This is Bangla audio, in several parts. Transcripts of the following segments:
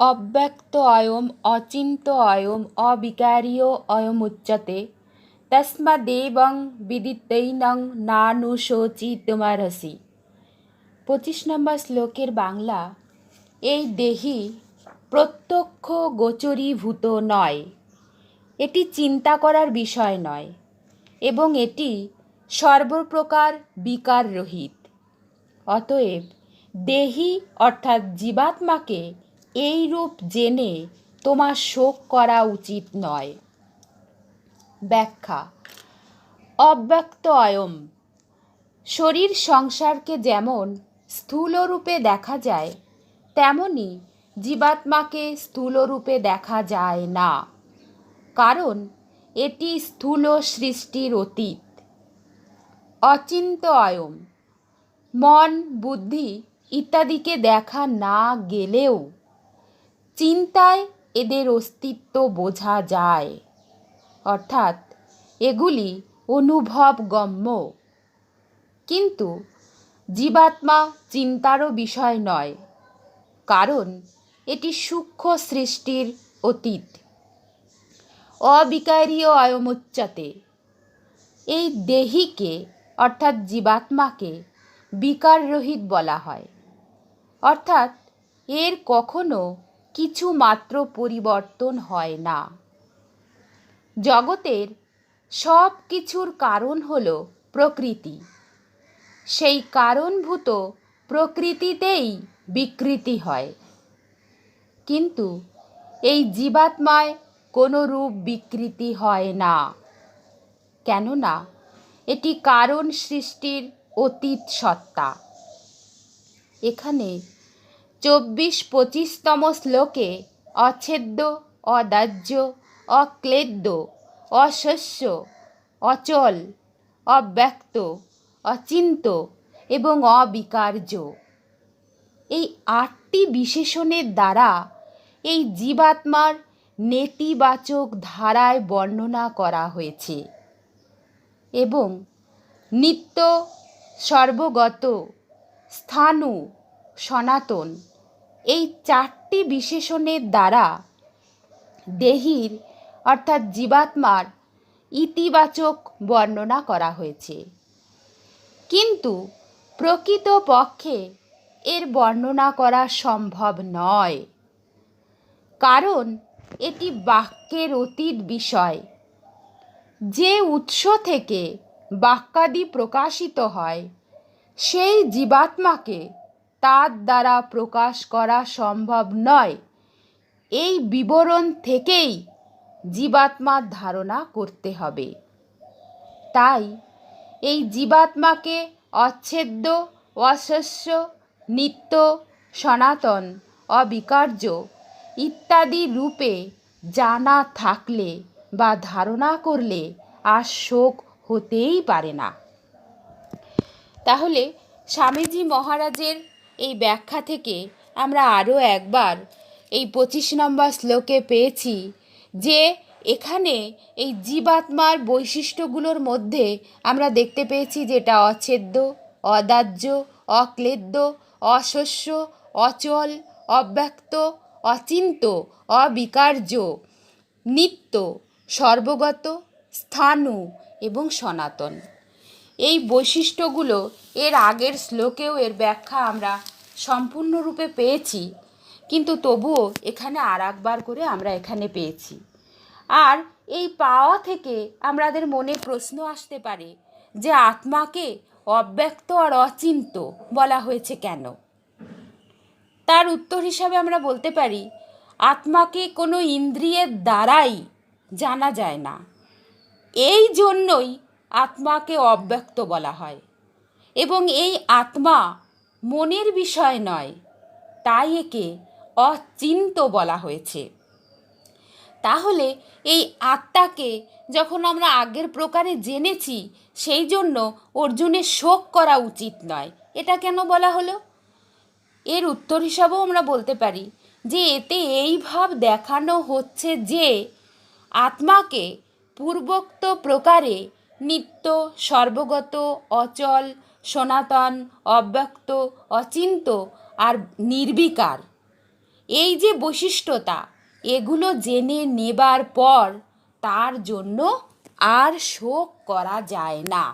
অব্যক্ত অয়ম অচিন্ত অয়ম অবিকারীয় অয়ম অয়মুচ্যতে তস্মাদেবং বিদিতৈনং নানুশোচিতুমার্হসি পঁচিশ নম্বর শ্লোকের বাংলা এই দেহি প্রত্যক্ষ গোচরীভূত নয় এটি চিন্তা করার বিষয় নয় এবং এটি সর্বপ্রকার বিকার রহিত অতএব দেহি অর্থাৎ জীবাত্মাকে এই রূপ জেনে তোমার শোক করা উচিত নয়। ব্যাখ্যা, অব্যক্ত অয়ম, শরীর সংসারকে যেমন স্থূলরূপে দেখা যায়, তেমনি জীবাত্মাকে স্থূলরূপে দেখা যায় না, কারণ এটি স্থূল সৃষ্টির অতীত। অচিন্ত অয়ম, মন, বুদ্ধি ইত্যাদিকে দেখা না গেলেও চিন্তায় এদের অস্তিত্ব বোঝা যায়। অর্থাৎ এগুলি অনুভবগম্য। কিন্তু জীবাত্মা চিন্তারও বিষয় নয়, কারণ এটি সূক্ষ্ম সৃষ্টির অতীত। অবিকারীয় অয়মুচ্চতে এই দেহিকে, অর্থাৎ জীবাত্মাকে, বিকাররহিত বলা হয়। অর্থাৎ এর কখনো কিছু মাত্র পরিবর্তন হয় না। জগতের সব কিছুর কারণ হল প্রকৃতি। সেই কারণভূত প্রকৃতিতেই বিকৃতি হয়। কিন্তু এই জীবাত্মায় কোনো রূপ বিকৃতি হয় না। কেননা এটি কারণ সৃষ্টির অতীত সত্তা। এখানে চব্বিশ পঁচিশতম শ্লোকে অচ্ছেদ্য, অদাহ্য, অক্লেদ্য, অশস্য, অচল, অব্যক্ত অচিন্ত এবং অবিকার্য। এই আটটি বিশেষণের দ্বারা এই জীবাত্মার নেতিবাচক ধারায় বর্ণনা করা হয়েছে এবং নিত্য, সর্বগত, স্থানু, সনাতন এই চারটি বিশেষণের দ্বারা দেহির, অর্থাৎ জীবাত্মার, ইতিবাচক বর্ণনা করা হয়েছে। কিন্তু প্রকৃত পক্ষে এর বর্ণনা করা সম্ভব নয়। কারণ এটি বাক্যের অতীত বিষয়। যে উৎস থেকে বাক্যাদি প্রকাশিত হয়, সেই জীবাত্মাকে তার দ্বারা প্রকাশ করা সম্ভব নয়। এই বিবরণ থেকেই জীবাত্মার ধারণা করতে হবে। তাই এই জীবাত্মাকে অচ্ছেদ্য, অশস্য, নিত্য, সনাতন, অবিকার্য ইত্যাদি রূপে জানা থাকলে বা ধারণা করলে আর শোক হতেই পারে না। তাহলে স্বামীজি মহারাজের এই ব্যাখ্যা থেকে আমরা আরও একবার এই পঁচিশ নম্বর শ্লোকে পেয়েছি যে এখানে এই জীবাত্মার বৈশিষ্ট্যগুলোর মধ্যে আমরা দেখতে পেয়েছি যেটা অচ্ছেদ্য, অদাহ্য, অক্লেদ্য, অশস্য, অচল, অব্যক্ত, অচিন্ত, অবিকার্য, নিত্য, সর্বগত, স্থানু এবং সনাতন। এই বৈশিষ্ট্যগুলো এর আগের শ্লোকেও এর ব্যাখ্যা আমরা সম্পূর্ণরূপে পেয়েছি, কিন্তু তবুও এখানে আর একবার করে আমরা এখানে পেয়েছি। আর এই পাওয়া থেকে আমাদের মনে প্রশ্ন আসতে পারে যে আত্মাকে অব্যক্ত আর অচিন্ত বলা হয়েছে কেন? তার উত্তর হিসাবে আমরা বলতে পারি, আত্মাকে কোনো ইন্দ্রিয়ের দ্বারাই জানা যায় না। এই জন্যই আত্মাকে অব্যক্ত বলা হয়। এবং এই আত্মা মনের বিষয় নয়, তাই একে অচিন্ত বলা হয়েছে। তাহলে এই আত্মাকে যখন আমরা আগের প্রকারে জেনেছি, সেই জন্য অর্জুনের শোক করা উচিত নয়। এটা কেন বলা হলো? এর উত্তর হিসাবেও আমরা বলতে পারি যে এতে এই ভাব দেখানো হচ্ছে যে আত্মাকে পূর্বোক্ত প্রকারে নিত্য, সর্বগত, অচল, সনাতন, অব্যক্ত, অচিন্ত আর নির্বিকার। এই যে বৈশিষ্ট্যতা, এগুলো জেনে নেবার পর তার জন্য আর শোক করা যায় না।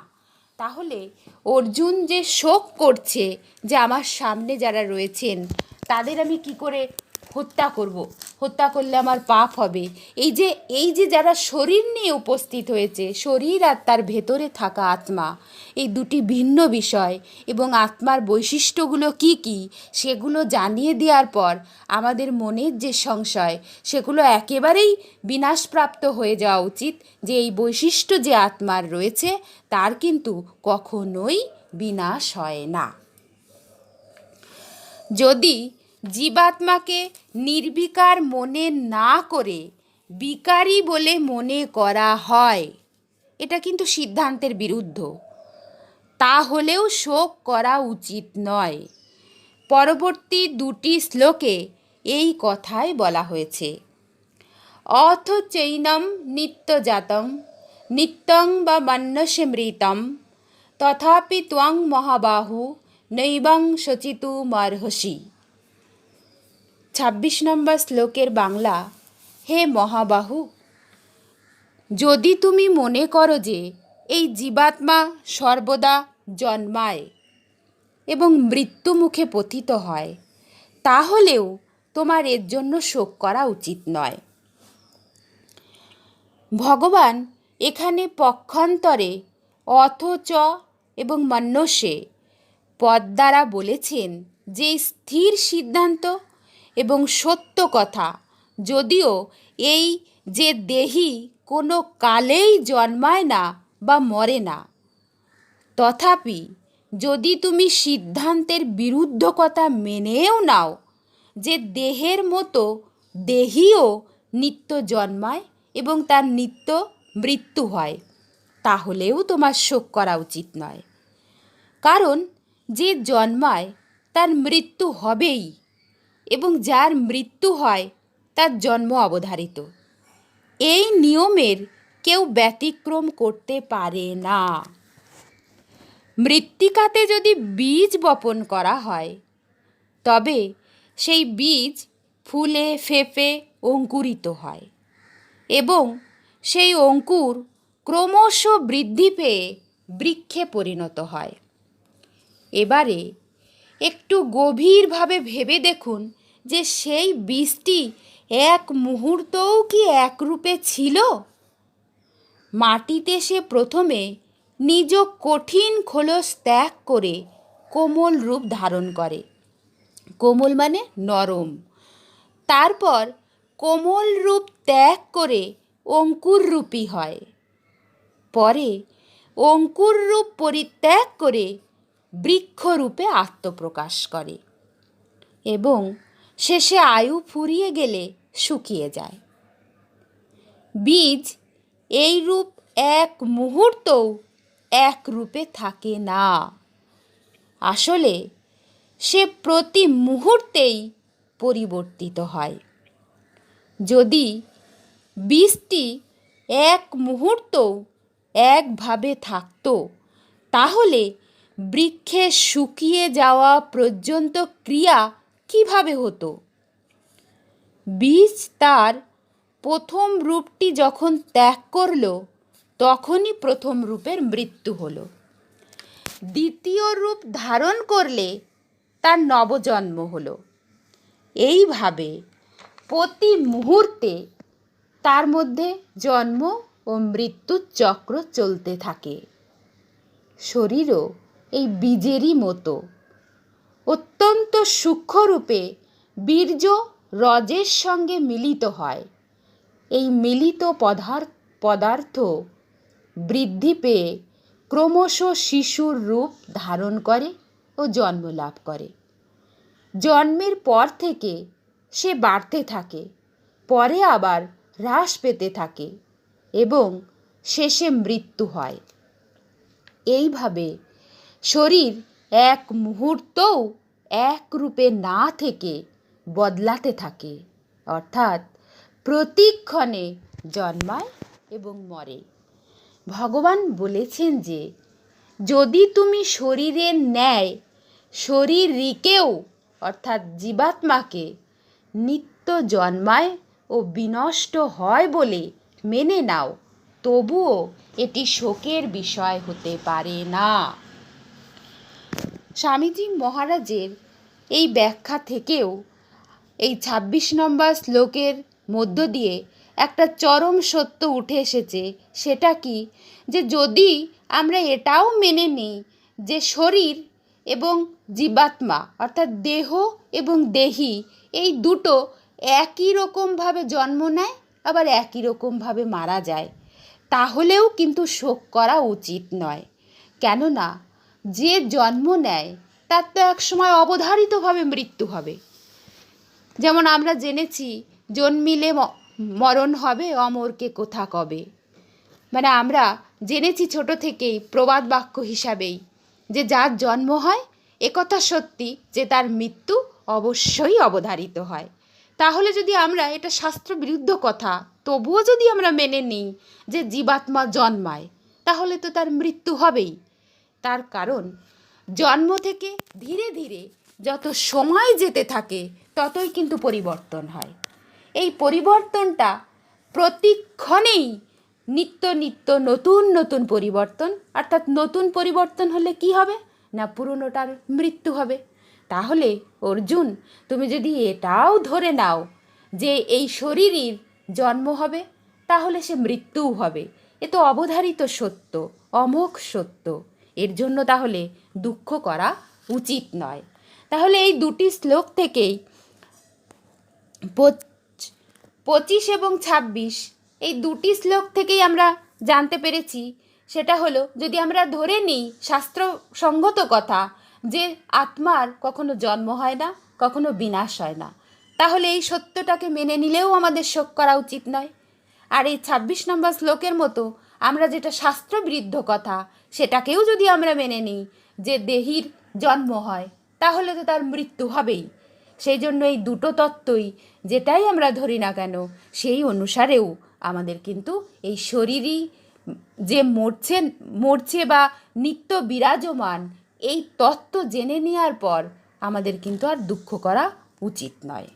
তাহলে অর্জুন যে শোক করছে যে আমার সামনে যারা রয়েছেন, তাদের আমি কি করে হত্যা করব, হত্যা করলে আমার পাপ হবে। এই যে এই যে যারা শরীর নিয়ে উপস্থিত হয়েছে, শরীর আর তার ভেতরে থাকা আত্মা, এই দুটি ভিন্ন বিষয়। এবং আত্মার বৈশিষ্ট্যগুলো কি কি, সেগুলো জানিয়ে দেওয়ার পর আমাদের মনের যে সংশয়, সেগুলো একেবারেই বিনাশপ্রাপ্ত হয়ে যাওয়া উচিত যে এই বৈশিষ্ট্য যে আত্মার রয়েছে, তার কিন্তু কখনোই বিনাশ হয় না। যদি জীবাত্মাকে নির্বিকার মনে না করে বিকারী বলে মনে করা হয়। এটা কিন্তু সিদ্ধান্তের বিরুদ্ধ। তাহলেও শোক করা উচিত নয়। পরবর্তী দুটি শ্লোকে এই কথায় বলা হয়েছে। অথ চৈনম নিত্যজাতম, নিত্যং বা মান্যসে মৃতম, তথাপি ত্বং মহাবাহু, নৈবং শচিতু মার্হসি। ২৬ নম্বর শ্লোকের বাংলা, হে মহাবাহু, যদি তুমি মনে করো যে এই জীবাত্মা সর্বদা জন্মায় এবং মৃত্যুমুখে পতিত হয়, তাহলেও তোমার এর জন্য শোক করা উচিত নয়। ভগবান এখানে পক্ষান্তরে অথচ এবং মান্যসে পদ দ্বারা বলেছেন যে স্থির সিদ্ধান্ত এবং সত্য কথা। যদিও এই যে দেহি কোনো কালেই জন্মায় না বা মরে না, তথাপি যদি তুমি সিদ্ধান্তের বিরুদ্ধ কথা মেনেও নাও যে দেহের মতো দেহিও নিত্য জন্মায় এবং তার নিত্য মৃত্যু হয়, তাহলেও তোমার শোক করা উচিত নয়। কারণ যে জন্মায় তার মৃত্যু হবেই। এবং যার মৃত্যু হয়, তার জন্ম অবধারিত। এই নিয়মের কেউ ব্যতিক্রম করতে পারে না। মৃত্তিকাতে যদি বীজ বপন করা হয়, তবে সেই বীজ ফুলে, ফেঁপে, অঙ্কুরিত হয় এবং সেই অঙ্কুর ক্রমশ বৃদ্ধি পেয়ে বৃক্ষে পরিণত হয়। এবারে একটু গভীরভাবে ভেবে দেখুন যে সেই বীজটি এক মুহূর্তও কি একরূপে ছিল? মাটিতে সে প্রথমে নিজ কঠিন খোলস ত্যাগ করে কোমল রূপ ধারণ করে। কোমল মানে নরম। তারপর কোমল রূপ ত্যাগ করে অঙ্কুর রূপী হয়। পরে অঙ্কুর রূপ পরিত্যাগ করে বৃক্ষরূপে আত্মপ্রকাশ করে। এবং শেষে আয়ু ফুরিয়ে গেলে শুকিয়ে যায়। বীজ এই রূপ এক মুহূর্তও এক রূপে থাকে না। আসলে সে প্রতি মুহূর্তেই পরিবর্তিত হয়। যদি বীজটি এক মুহূর্তও একভাবে থাকতো, তাহলে বৃক্ষে শুকিয়ে যাওয়া পর্যন্ত ক্রিয়া কীভাবে হতো? বীজ তার প্রথম রূপটি যখন ত্যাগ করল, তখনই প্রথম রূপের মৃত্যু হলো। দ্বিতীয় রূপ ধারণ করলে তার নবজন্ম হলো। এইভাবে প্রতি মুহূর্তে তার মধ্যে জন্ম ও মৃত্যুর চক্র চলতে থাকে। শরীরও এই বীজেরই মতো। অত্যন্ত সূক্ষ্মরূপে বীর্য রজের সঙ্গে মিলিত হয়। এই মিলিত পদার্থ পদার্থ বৃদ্ধি পেয়ে ক্রমশ শিশুর রূপ ধারণ করে ও জন্ম লাভ করে। জন্মের পর থেকে সে বাড়তে থাকে, পরে আবার হ্রাস পেতে থাকে এবং শেষে মৃত্যু হয়। এইভাবে শরীর এক মুহূর্তও এক রূপে না থেকে বদলাতে থাকে। অর্থাৎ প্রতিক্ষণে জন্মায় এবং মরে। ভগবান বলেছেন যে, যদি তুমি শরীরের ন্যায় শরীরীকেও, অর্থাৎ জীবাত্মাকে, নিত্য জন্মায় ও বিনষ্ট হয় বলে মেনে নাও, তবুও এটি শোকের বিষয় হতে পারে না। স্বামীজি মহারাজের এই ব্যাখ্যা থেকেও এই ছাব্বিশ নম্বর শ্লোকের মধ্য দিয়ে একটা চরম সত্য উঠে এসেছে, সেটা কি? যে যদি আমরা এটাও মেনে নিই যে শরীর এবং জীবাত্মা, অর্থাৎ দেহ এবং দেহি, এই দুটো একই রকমভাবে জন্ম নেয়, আবার একই রকমভাবে মারা যায়, তাহলেও কিন্তু শোক করা উচিত নয়। কেননা যে জন্ম নেয়, তার তো একসময় অবধারিতভাবে মৃত্যু হবে। যেমন আমরা জেনেছি, জন্মিলে মরণ হবে অমরকে কোথা কবে? মানে আমরা জেনেছি ছোট থেকেই, প্রবাদ বাক্য হিসাবেই, যে যার জন্ম হয় একথা সত্যি, যে তার মৃত্যু অবশ্যই অবধারিত হয়। তাহলে যদি আমরা এটা শাস্ত্র বিরুদ্ধ কথা, তবুও যদি আমরা মেনে নিই যে জীবাত্মা জন্মায়, তাহলে তো তার মৃত্যু হবেই। তার কারণ, জন্ম থেকে ধীরে ধীরে যত সময় যেতে থাকে, ততই কিন্তু পরিবর্তন হয়। এই পরিবর্তনটা প্রতিক্ষণেই নিত্য নিত্য নতুন নতুন পরিবর্তন, অর্থাৎ নতুন পরিবর্তন হলে কি হবে? না পুরনোটার মৃত্যু হবে। তাহলে, অর্জুন, তুমি যদি এটাও ধরে নাও যে এই শরীরের জন্ম হবে, তাহলে সে মৃত্যুও হবে। এ তো অবধারিত সত্য, অমোঘ সত্য। এর জন্য তাহলে দুঃখ করা উচিত নয়। তাহলে এই দুটি শ্লোক থেকেই পঁচ- পঁচিশ এবং ছাব্বিশ, এই দুটি শ্লোক থেকেই আমরা জানতে পেরেছি। সেটা হলো, যদি আমরা ধরে নিই শাস্ত্রসঙ্গত কথা যে আত্মার কখনো জন্ম হয় না, কখনো বিনাশ হয় না, তাহলে এই সত্যটাকে মেনে নিলেও আমাদের শোক করা উচিত নয়। আর এই ছাব্বিশ নম্বর শ্লোকের মতো আমরা যেটা শাস্ত্রবিরুদ্ধ কথা, সেটাকেও যদি আমরা মেনে নিই যে দেহির জন্ম হয়, তাহলে তো তার মৃত্যু হবেই। সেই জন্য এই দুটো তত্ত্বই যেটাই আমরা ধরি না কেন, সেই অনুসারেও আমাদের কিন্তু এই শরীরই যে মরছে মরছে বা নিত্য বিরাজমান, এই তত্ত্ব জেনে নেওয়ার পর আমাদের কিন্তু আর দুঃখ করা উচিত নয়।